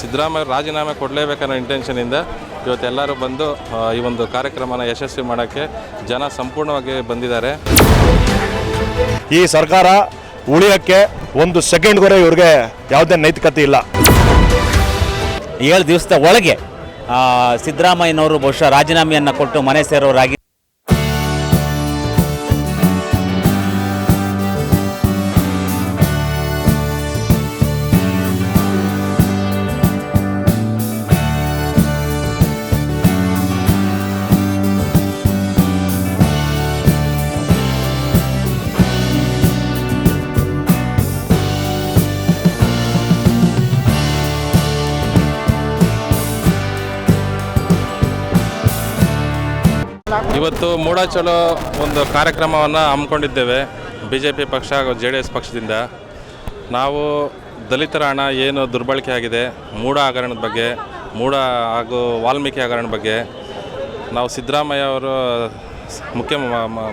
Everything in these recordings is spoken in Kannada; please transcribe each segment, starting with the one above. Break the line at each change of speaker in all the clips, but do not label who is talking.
ಸಿದ್ದರಾಮಯ್ಯ ರಾಜೀನಾಮೆ ಕೊಡಲೇಬೇಕನ್ನೋ ಇಂಟೆನ್ಷನಿಂದ ಇವತ್ತೆಲ್ಲರೂ ಬಂದು ಈ ಒಂದು ಕಾರ್ಯಕ್ರಮನ ಯಶಸ್ವಿ ಮಾಡೋಕ್ಕೆ ಜನ ಸಂಪೂರ್ಣವಾಗಿ ಬಂದಿದ್ದಾರೆ.
ಈ ಸರ್ಕಾರ ಉಳಿಯೋಕ್ಕೆ ಒಂದು ಸೆಕೆಂಡ್ವರೆ ಇವ್ರಿಗೆ ಯಾವುದೇ ನೈತಿಕತೆ ಇಲ್ಲ.
ಏಳು ದಿವಸದ ಒಳಗೆ ಆ, ಸಿದ್ದರಾಮಯ್ಯನವರು ಬಹುಶಃ ರಾಜೀನಾಮೆಯನ್ನು ಕೊಟ್ಟು ಮನೆ ಸೇರೋರಾಗಿ
ಇವತ್ತು ಮೂಡಾಚಲೋ ಒಂದು ಕಾರ್ಯಕ್ರಮವನ್ನು ಹಮ್ಮಿಕೊಂಡಿದ್ದೇವೆ. ಬಿ ಜೆ ಪಿ ಪಕ್ಷ ಹಾಗೂ ಜೆ ಡಿ ಎಸ್ ಪಕ್ಷದಿಂದ. ನಾವು ದಲಿತರ ಹಣ ಏನು ದುರ್ಬಳಕೆ ಆಗಿದೆ, ಮೂಡ ಹಗರಣದ ಬಗ್ಗೆ, ಮೂಡ ಹಾಗೂ ವಾಲ್ಮೀಕಿ ಹಗರಣದ ಬಗ್ಗೆ. ನಾವು ಸಿದ್ದರಾಮಯ್ಯ ಅವರು ಮುಖ್ಯ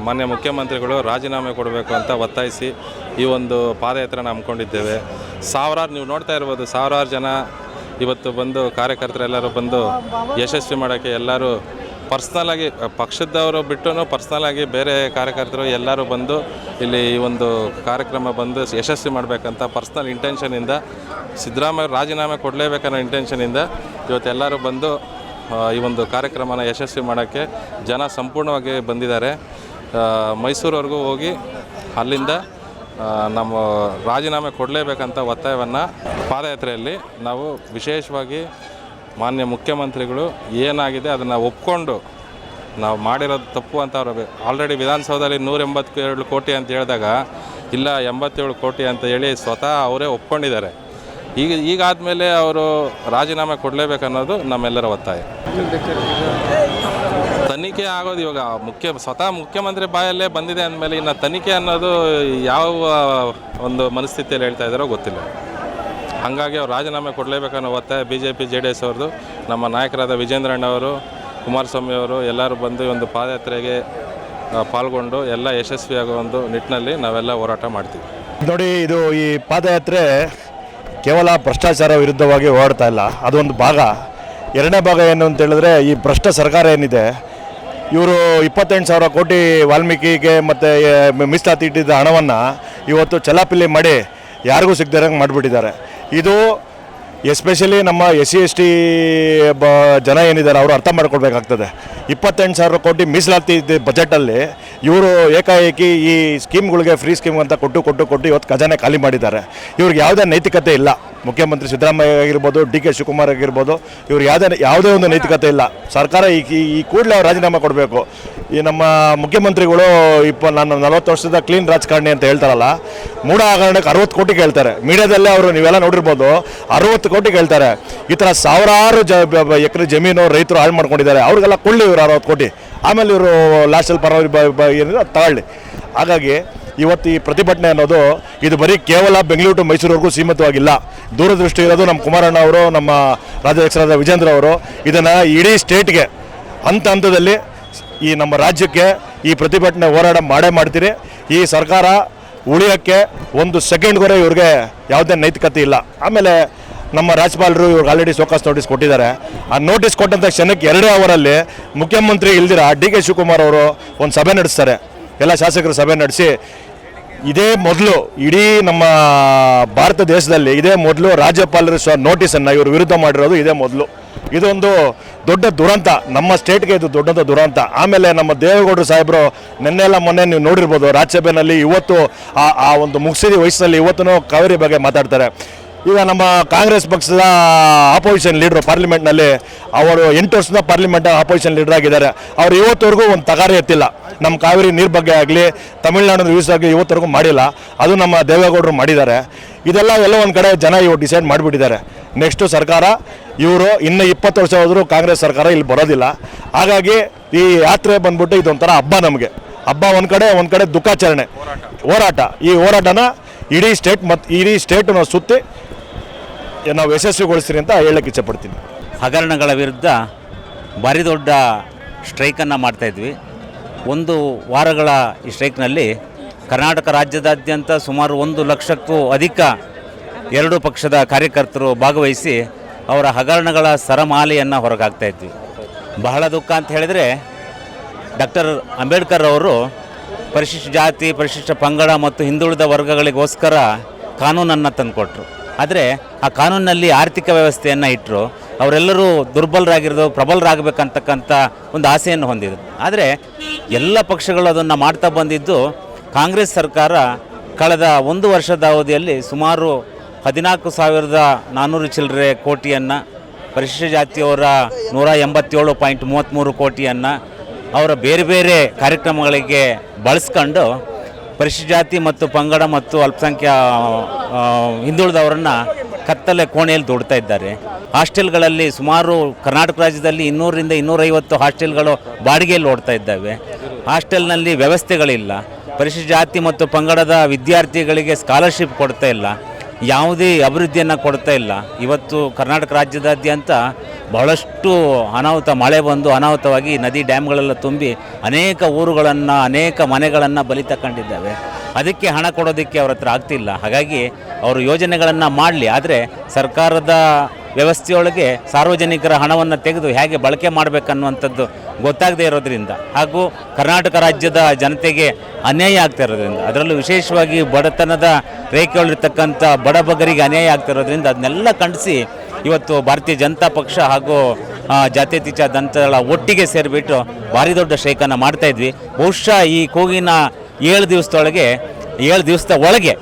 ಮಾನ್ಯ ಮುಖ್ಯಮಂತ್ರಿಗಳು ರಾಜೀನಾಮೆ ಕೊಡಬೇಕು ಅಂತ ಒತ್ತಾಯಿಸಿ ಈ ಒಂದು ಪಾದಯಾತ್ರೆನ ಹಮ್ಮಿಕೊಂಡಿದ್ದೇವೆ. ಸಾವಿರಾರು, ನೀವು ನೋಡ್ತಾ ಇರ್ಬೋದು, ಸಾವಿರಾರು ಜನ ಇವತ್ತು ಬಂದು ಕಾರ್ಯಕರ್ತರೆಲ್ಲರೂ ಬಂದು ಯಶಸ್ವಿ ಮಾಡೋಕ್ಕೆ ಎಲ್ಲರೂ ಪರ್ಸ್ನಲಾಗಿ ಪಕ್ಷದವರು ಬಿಟ್ಟು ಪರ್ಸ್ನಲಾಗಿ ಬೇರೆ ಕಾರ್ಯಕರ್ತರು ಎಲ್ಲರೂ ಬಂದು ಇಲ್ಲಿ ಈ ಒಂದು ಕಾರ್ಯಕ್ರಮ ಬಂದು ಯಶಸ್ವಿ ಮಾಡಬೇಕಂತ ಪರ್ಸ್ನಲ್ ಇಂಟೆನ್ಷನಿಂದ ಸಿದ್ದರಾಮಯ್ಯ ರಾಜೀನಾಮೆ ಕೊಡಲೇಬೇಕನ್ನೋ ಇಂಟೆನ್ಷನಿಂದ ಇವತ್ತೆಲ್ಲರೂ ಬಂದು ಈ ಒಂದು ಕಾರ್ಯಕ್ರಮನ ಯಶಸ್ವಿ ಮಾಡೋಕ್ಕೆ ಜನ ಸಂಪೂರ್ಣವಾಗಿ ಬಂದಿದ್ದಾರೆ. ಮೈಸೂರವರೆಗೂ ಹೋಗಿ ಅಲ್ಲಿಂದ ನಮ್ಮ ರಾಜೀನಾಮೆ ಕೊಡಲೇಬೇಕಂತ ಒತ್ತಾಯವನ್ನು ಪಾದಯಾತ್ರೆಯಲ್ಲಿ ನಾವು ವಿಶೇಷವಾಗಿ ಮಾನ್ಯ ಮುಖ್ಯಮಂತ್ರಿಗಳು ಏನಾಗಿದೆ ಅದನ್ನು ಒಪ್ಕೊಂಡು ನಾವು ಮಾಡಿರೋದು ತಪ್ಪು ಅಂತ ಅವರು ಆಲ್ರೆಡಿ ವಿಧಾನಸೌಧದಲ್ಲಿ ನೂರ ಎಂಬತ್ತೇಳು ಕೋಟಿ ಅಂತ ಹೇಳಿದಾಗ, ಇಲ್ಲ, ಎಂಬತ್ತೇಳು ಕೋಟಿ ಅಂತ ಹೇಳಿ ಸ್ವತಃ ಅವರೇ ಒಪ್ಕೊಂಡಿದ್ದಾರೆ. ಈಗ, ಈಗಾದಮೇಲೆ ಅವರು ರಾಜೀನಾಮೆ ಕೊಡಲೇಬೇಕನ್ನೋದು ನಮ್ಮೆಲ್ಲರ ಒತ್ತಾಯ. ತನಿಖೆ ಆಗೋದು ಇವಾಗ ಮುಖ್ಯ, ಸ್ವತಃ ಮುಖ್ಯಮಂತ್ರಿ ಬಾಯಲ್ಲೇ ಬಂದಿದೆ ಅಂದಮೇಲೆ ಇನ್ನು ತನಿಖೆ ಅನ್ನೋದು ಯಾವ ಒಂದು ಮನಸ್ಥಿತಿಯಲ್ಲಿ ಹೇಳ್ತಾ ಇದ್ದಾರೋ ಗೊತ್ತಿಲ್ಲ. ಹಾಗಾಗಿ ಅವ್ರು ರಾಜೀನಾಮೆ ಕೊಡಲೇಬೇಕನ್ನೋ ಒತ್ತಾಯ B J P J D S ಅವ್ರದ್ದು ನಮ್ಮ ನಾಯಕರಾದ ವಿಜೇಂದ್ರಣ್ಣವರು ಕುಮಾರಸ್ವಾಮಿ ಅವರು ಎಲ್ಲರೂ ಬಂದು ಒಂದು ಪಾದಯಾತ್ರೆಗೆ ಪಾಲ್ಗೊಂಡು ಎಲ್ಲ ಯಶಸ್ವಿಯಾಗೋ ಒಂದು ನಿಟ್ಟಿನಲ್ಲಿ ನಾವೆಲ್ಲ ಹೋರಾಟ ಮಾಡ್ತೀವಿ.
ನೋಡಿ, ಇದು ಈ ಪಾದಯಾತ್ರೆ ಕೇವಲ ಭ್ರಷ್ಟಾಚಾರ ವಿರುದ್ಧವಾಗಿ ಹೋರಾಡ್ತಾ ಇಲ್ಲ. ಅದೊಂದು ಭಾಗ. ಎರಡನೇ ಭಾಗ ಏನು ಅಂತ ಹೇಳಿದ್ರೆ, ಈ ಭ್ರಷ್ಟ ಸರ್ಕಾರ ಏನಿದೆ, ಇವರು ಇಪ್ಪತ್ತೆಂಟು ಸಾವಿರ ಕೋಟಿ ವಾಲ್ಮೀಕಿಗೆ ಮತ್ತು ಮೀಸಲಾತಿ ಇಟ್ಟಿದ್ದ ಹಣವನ್ನು ಇವತ್ತು ಚಲಾಪಿಲಿ ಮಾಡಿ ಯಾರಿಗೂ ಸಿಗದಿರಂಗೆ ಮಾಡಿಬಿಟ್ಟಿದ್ದಾರೆ. ಇದು ಎಸ್ಪೆಷಲಿ ನಮ್ಮ ಎಸ್ ಸಿ, ಎಸ್ ಟಿ, ಬ, ಜನ ಏನಿದ್ದಾರೆ ಅವರು ಅರ್ಥ ಮಾಡ್ಕೊಳ್ಬೇಕಾಗ್ತದೆ. ಇಪ್ಪತ್ತೆಂಟು ಸಾವಿರ ಕೋಟಿ ಮೀಸಲಾತಿ ಇದ್ದ ಬಜೆಟಲ್ಲಿ. ಇವರು ಏಕಾಏಕಿ ಈ ಸ್ಕೀಮ್ಗಳಿಗೆ ಫ್ರೀ ಸ್ಕೀಮ್ ಅಂತ ಕೊಟ್ಟು ಕೊಟ್ಟು ಕೊಟ್ಟು ಇವತ್ತು ಖಜಾನೆ ಖಾಲಿ ಮಾಡಿದ್ದಾರೆ. ಇವ್ರಿಗೆ ಯಾವುದೇ ನೈತಿಕತೆ ಇಲ್ಲ. ಮುಖ್ಯಮಂತ್ರಿ ಸಿದ್ದರಾಮಯ್ಯ ಆಗಿರ್ಬೋದು, ಡಿ ಕೆ ಶಿವಕುಮಾರ್ ಆಗಿರ್ಬೋದು, ಇವರು ಯಾವುದೇ ಯಾವುದೇ ಒಂದು ನೈತಿಕತೆ ಇಲ್ಲ. ಸರ್ಕಾರ ಈ ಈ- ಕೂಡಲೇ ಅವ್ರು ರಾಜೀನಾಮೆ ಕೊಡಬೇಕು. ಈ ನಮ್ಮ ಮುಖ್ಯಮಂತ್ರಿಗಳು ಇಪ್ಪ ನಾನು ನಲವತ್ತು ವರ್ಷದ ಕ್ಲೀನ್ ರಾಜಕಾರಣಿ ಅಂತ ಹೇಳ್ತಾರಲ್ಲ, ಮೂಢ ಹಗರಣಕ್ಕೆ ಅರವತ್ತು ಕೋಟಿ ಕೇಳ್ತಾರೆ. ಮೀಡಿಯಾದಲ್ಲೇ ಅವರು ನೀವೆಲ್ಲ ನೋಡಿರ್ಬೋದು, ಅರವತ್ತು ಕೋಟಿ ಕೇಳ್ತಾರೆ. ಈ ಥರ ಸಾವಿರಾರು ಜ ಎಕರೆ ಜಮೀನು ರೈತರು ಹಾಳು ಮಾಡ್ಕೊಂಡಿದ್ದಾರೆ. ಅವ್ರಿಗೆಲ್ಲ ಕೊಳ್ಳಿ ಇವರು ಅರವತ್ತು ಕೋಟಿ. ಆಮೇಲೆ ಇವರು ಲಾಸ್ಟಲ್ಲಿ ಪರವಾಗಿ ಏನಿದೆ, ತಗೊಳ್ಳಿ. ಹಾಗಾಗಿ ಇವತ್ತು ಈ ಪ್ರತಿಭಟನೆ ಅನ್ನೋದು ಇದು ಬರೀ ಕೇವಲ ಬೆಂಗಳೂರು ಟು ಮೈಸೂರುವರೆಗೂ ಸೀಮಿತವಾಗಿಲ್ಲ. ದೂರದೃಷ್ಟಿ ಇರೋದು ನಮ್ಮ ಕುಮಾರಣ್ಣ ಅವರು, ನಮ್ಮ ರಾಜ್ಯಾಧ್ಯಕ್ಷರಾದ ವಿಜೇಂದ್ರ ಅವರು. ಇದನ್ನು ಇಡೀ ಸ್ಟೇಟ್ಗೆ, ಹಂತ ಹಂತದಲ್ಲಿ ಈ ನಮ್ಮ ರಾಜ್ಯಕ್ಕೆ ಈ ಪ್ರತಿಭಟನೆ ಹೋರಾಟ ಮಾಡೇ ಮಾಡ್ತೀರಿ. ಈ ಸರ್ಕಾರ ಉಳಿಯೋಕ್ಕೆ ಒಂದು ಸೆಕೆಂಡ್ವರೆ ಇವ್ರಿಗೆ ಯಾವುದೇ ನೈತಿಕತೆ ಇಲ್ಲ. ಆಮೇಲೆ ನಮ್ಮ ರಾಜ್ಯಪಾಲರು ಇವ್ರಿಗೆ ಆಲ್ರೆಡಿ ಸೋಕಾಸ್ ನೋಟಿಸ್ ಕೊಟ್ಟಿದ್ದಾರೆ. ಆ ನೋಟಿಸ್ ಕೊಟ್ಟಂಥ ಕ್ಷಣಕ್ಕೆ ಎರಡೇ ಅವರಲ್ಲಿ ಮುಖ್ಯಮಂತ್ರಿ ಇಲ್ದಿರ ಡಿ ಕೆ ಶಿವಕುಮಾರ್ ಅವರು ಒಂದು ಸಭೆ ನಡೆಸ್ತಾರೆ. ಎಲ್ಲ ಶಾಸಕರು ಸಭೆ ನಡೆಸಿ, ಇದೇ ಮೊದಲು ಇಡೀ ನಮ್ಮ ಭಾರತ ದೇಶದಲ್ಲಿ ಇದೇ ಮೊದಲು ರಾಜ್ಯಪಾಲರು ಸಹ ನೋಟಿಸನ್ನು ಇವರು ವಿರುದ್ಧ ಮಾಡಿರೋದು ಇದೇ ಮೊದಲು. ಇದೊಂದು ದೊಡ್ಡ ದುರಂತ. ನಮ್ಮ ಸ್ಟೇಟ್ಗೆ ಇದು ದೊಡ್ಡ ದುರಂತ. ಆಮೇಲೆ ನಮ್ಮ ದೇವೇಗೌಡರು ಸಾಹೇಬರು ನಿನ್ನೆಲ್ಲ ಮೊನ್ನೆ ನೀವು ನೋಡಿರ್ಬೋದು, ರಾಜ್ಯಸಭೆಯಲ್ಲಿ ಇವತ್ತು ಆ ಆ ಒಂದು ಮುಗಿಸಿದ ವಯಸ್ಸಿನಲ್ಲಿ ಇವತ್ತು ಕಾವೇರಿ ಬಗ್ಗೆ ಮಾತಾಡ್ತಾರೆ. ಈಗ ನಮ್ಮ ಕಾಂಗ್ರೆಸ್ ಪಕ್ಷದ ಆಪೋಸಿಷನ್ ಲೀಡ್ರು ಪಾರ್ಲಿಮೆಂಟ್ನಲ್ಲಿ ಅವರು ಎಂಟು ವರ್ಷದ ಪಾರ್ಲಿಮೆಂಟ್ ಆಪೋಸಿಷನ್ ಲೀಡರ್ ಆಗಿದ್ದಾರೆ. ಅವ್ರು ಇವತ್ತವರೆಗೂ ಒಂದು ತಗಾರಿ ಎತ್ತಿಲ್ಲ. ನಮ್ಮ ಕಾವೇರಿ ನೀರು ಬಗ್ಗೆ ಆಗಲಿ ತಮಿಳುನಾಡಿನ ಯೂಸ್ ಆಗಲಿ ಇವತ್ತವರೆಗೂ ಮಾಡಿಲ್ಲ. ಅದು ನಮ್ಮ ದೇವೇಗೌಡರು ಮಾಡಿದ್ದಾರೆ. ಇದೆಲ್ಲ ಎಲ್ಲ ಒಂದು ಕಡೆ ಜನ ಇವರು ಡಿಸೈಡ್ ಮಾಡಿಬಿಟ್ಟಿದ್ದಾರೆ. ನೆಕ್ಸ್ಟು ಸರ್ಕಾರ, ಇವರು ಇನ್ನು ಇಪ್ಪತ್ತು ವರ್ಷ ಹೋದರೂ ಕಾಂಗ್ರೆಸ್ ಸರ್ಕಾರ ಇಲ್ಲಿ ಬರೋದಿಲ್ಲ. ಹಾಗಾಗಿ ಈ ಯಾತ್ರೆ ಬಂದ್ಬಿಟ್ಟು ಇದೊಂಥರ ಹಬ್ಬ ನಮಗೆ. ಹಬ್ಬ ಒಂದು ಕಡೆ ಒಂದು ಕಡೆ ದುಃಖಾಚರಣೆ. ಹೋರಾಟ. ಈ ಹೋರಾಟನ ಇಡೀ ಸ್ಟೇಟ್ ಮತ್ತು ಇಡೀ ಸ್ಟೇಟನ್ನು ಸುತ್ತಿ ನಾವು ಯಶಸ್ವಿಗೊಳಿಸ್ತೀರಿ ಅಂತ ಹೇಳಕ್ಕೆ ಇಚ್ಛಪಡ್ತೀನಿ.
ಹಗರಣಗಳ ವಿರುದ್ಧ ಭಾರಿ ದೊಡ್ಡ ಸ್ಟ್ರೈಕನ್ನು ಮಾಡ್ತಾಯಿದ್ವಿ ಒಂದು ವಾರಗಳ ಈ ಸ್ಟ್ರೈಕ್ನಲ್ಲಿ ಕರ್ನಾಟಕ ರಾಜ್ಯದಾದ್ಯಂತ ಸುಮಾರು ಒಂದು ಲಕ್ಷಕ್ಕೂ ಅಧಿಕ ಎರಡು ಪಕ್ಷದ ಕಾರ್ಯಕರ್ತರು ಭಾಗವಹಿಸಿ ಅವರ ಹಗರಣಗಳ ಸರಮಾಲೆಯನ್ನು ಹೊರಗಾಗ್ತಾಯಿದ್ವಿ ಬಹಳ ದುಃಖ ಅಂತ ಹೇಳಿದರೆ ಡಾಕ್ಟರ್ ಅಂಬೇಡ್ಕರ್ ಅವರು ಪರಿಶಿಷ್ಟ ಜಾತಿ, ಪರಿಶಿಷ್ಟ ಪಂಗಡ ಮತ್ತು ಹಿಂದುಳಿದ ವರ್ಗಗಳಿಗೋಸ್ಕರ ಕಾನೂನನ್ನು ತಂದುಕೊಟ್ರು. ಆದರೆ ಆ ಕಾನೂನಿನಲ್ಲಿ ಆರ್ಥಿಕ ವ್ಯವಸ್ಥೆಯನ್ನು ಇಟ್ಟರು ಅವರೆಲ್ಲರೂ ದುರ್ಬಲರಾಗಿರೋದು, ಪ್ರಬಲರಾಗಬೇಕಂತಕ್ಕಂಥ ಒಂದು ಆಸೆಯನ್ನು ಹೊಂದಿದ್ರು. ಆದರೆ ಎಲ್ಲ ಪಕ್ಷಗಳು ಅದನ್ನು ಮಾಡ್ತಾ ಬಂದಿದ್ದು ಕಾಂಗ್ರೆಸ್ ಸರ್ಕಾರ ಕಳೆದ ಒಂದು ವರ್ಷದ ಅವಧಿಯಲ್ಲಿ ಸುಮಾರು ಹದಿನಾಲ್ಕು ಸಾವಿರದ ನಾನ್ನೂರು ಚಿಲ್ಲರೆ ಕೋಟಿಯನ್ನು, ಪರಿಶಿಷ್ಟ ಜಾತಿಯವರ ನೂರ ಎಂಬತ್ತೇಳು ಪಾಯಿಂಟ್ ಮೂವತ್ತ್ಮೂರು ಕೋಟಿಯನ್ನು ಅವರ ಬೇರೆ ಬೇರೆ ಕಾರ್ಯಕ್ರಮಗಳಿಗೆ ಬಳಸ್ಕೊಂಡು ಪರಿಶಿಷ್ಟ ಜಾತಿ ಮತ್ತು ಪಂಗಡ ಮತ್ತು ಅಲ್ಪಸಂಖ್ಯಾ ಹಿಂದುಳಿದವರನ್ನು ಕತ್ತಲೆ ಕೋಣೆಯಲ್ಲಿ ದೊಡ್ತಾ ಇದ್ದಾರೆ. ಹಾಸ್ಟೆಲ್ಗಳಲ್ಲಿ ಸುಮಾರು ಕರ್ನಾಟಕ ರಾಜ್ಯದಲ್ಲಿ ಇನ್ನೂರರಿಂದ ಇನ್ನೂರೈವತ್ತು ಹಾಸ್ಟೆಲ್ಗಳು ಬಾಡಿಗೆಯಲ್ಲಿ ಓಡ್ತಾ ಇದ್ದಾವೆ. ಹಾಸ್ಟೆಲ್ನಲ್ಲಿ ವ್ಯವಸ್ಥೆಗಳಿಲ್ಲ. ಪರಿಶಿಷ್ಟ ಜಾತಿ ಮತ್ತು ಪಂಗಡದ ವಿದ್ಯಾರ್ಥಿಗಳಿಗೆ ಸ್ಕಾಲರ್ಶಿಪ್ ಕೊಡ್ತಾ ಇಲ್ಲ. ಯಾವುದೇ ಅಭಿವೃದ್ಧಿಯನ್ನು ಕೊಡ್ತಾ ಇಲ್ಲ. ಇವತ್ತು ಕರ್ನಾಟಕ ರಾಜ್ಯದಾದ್ಯಂತ ಬಹಳಷ್ಟು ಅನಾಹುತ, ಮಳೆ ಬಂದು ಅನಾಹುತವಾಗಿ ನದಿ ಡ್ಯಾಮ್ಗಳೆಲ್ಲ ತುಂಬಿ ಅನೇಕ ಊರುಗಳನ್ನು, ಅನೇಕ ಮನೆಗಳನ್ನು ಬಲಿ ತಗೊಂಡಿದ್ದಾವೆ ಅದಕ್ಕೆ ಹಣ ಕೊಡೋದಕ್ಕೆ ಅವ್ರ ಹತ್ರ ಆಗ್ತಿಲ್ಲ. ಹಾಗಾಗಿ ಅವರು ಯೋಜನೆಗಳನ್ನು ಮಾಡಲಿ. ಆದರೆ ಸರ್ಕಾರದ ವ್ಯವಸ್ಥೆಯೊಳಗೆ ಸಾರ್ವಜನಿಕರ ಹಣವನ್ನು ತೆಗೆದು ಹೇಗೆ ಬಳಕೆ ಮಾಡಬೇಕನ್ನುವಂಥದ್ದು ಗೊತ್ತಾಗದೇ ಇರೋದ್ರಿಂದ ಹಾಗೂ ಕರ್ನಾಟಕ ರಾಜ್ಯದ ಜನತೆಗೆ ಅನ್ಯಾಯ ಆಗ್ತಾ ಇರೋದ್ರಿಂದ, ಅದರಲ್ಲೂ ವಿಶೇಷವಾಗಿ ಬಡತನದ ರೇಖೆಯಲ್ಲಿರ್ತಕ್ಕಂಥ ಬಡಬಗರಿಗೆ ಅನ್ಯಾಯ ಆಗ್ತಾ ಇರೋದ್ರಿಂದ ಅದನ್ನೆಲ್ಲ ಖಂಡಿಸಿ ಇವತ್ತು ಭಾರತೀಯ ಜನತಾ ಪಕ್ಷ ಹಾಗೂ ಜಾತ್ಯತೀತ ದಂತಗಳ ಒಟ್ಟಿಗೆ ಸೇರಿಬಿಟ್ಟು ಭಾರಿ ದೊಡ್ಡ ಶೇಖನ ಮಾಡ್ತಾಯಿದ್ವಿ ಬಹುಶಃ ಈ ಕೂಗಿನ ಏಳು ದಿವಸದೊಳಗೆ, ಏಳು ದಿವಸದ ಒಳಗೆ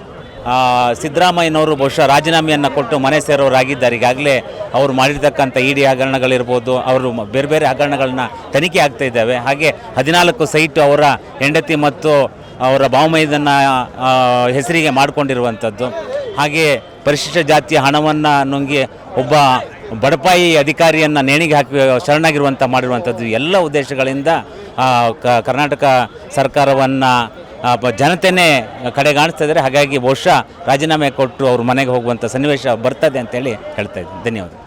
ಸಿದ್ದರಾಮಯ್ಯನವರು ಬಹುಶಃ ರಾಜೀನಾಮೆಯನ್ನು ಕೊಟ್ಟು ಮನೆ ಸೇರೋರಾಗಿದ್ದಾರೆ. ಈಗಾಗಲೇ ಅವರು ಮಾಡಿರ್ತಕ್ಕಂಥ ಇಡಿ ಹಗರಣಗಳಿರ್ಬೋದು, ಅವರು ಬೇರೆ ಬೇರೆ ಹಗರಣಗಳನ್ನ ತನಿಖೆ ಆಗ್ತಾ ಇದ್ದಾವೆ. ಹಾಗೆ ಹದಿನಾಲ್ಕು ಸೈಟು ಅವರ ಹೆಂಡತಿ ಮತ್ತು ಅವರ ಭಾವಮೈದನ್ನು ಹೆಸರಿಗೆ ಮಾಡಿಕೊಂಡಿರುವಂಥದ್ದು. ಹಾಗೆ ಪರಿಶಿಷ್ಟ ಜಾತಿಯ ಹಣವನ್ನು ನುಂಗಿ ಒಬ್ಬ ಬಡಪಾಯಿ ಅಧಿಕಾರಿಯನ್ನು ನೇಣಿಗೆ ಹಾಕಿ ಶರಣಾಗಿರುವಂಥ ಮಾಡಿರುವಂಥದ್ದು. ಎಲ್ಲ ಉದ್ದೇಶಗಳಿಂದ ಕರ್ನಾಟಕ ಸರ್ಕಾರವನ್ನು ಜನತೆನೇ ಕಡೆಗಾಣಿಸ್ತಾ ಇದ್ದಾರೆ. ಹಾಗಾಗಿ ಬಹುಶಃ ರಾಜೀನಾಮೆ ಕೊಟ್ಟು ಅವ್ರ ಮನೆಗೆ ಹೋಗುವಂಥ ಸನ್ನಿವೇಶ ಬರ್ತದೆ ಅಂತೇಳಿ ಹೇಳ್ತಾ ಇದ್ದೀನಿ. ಧನ್ಯವಾದ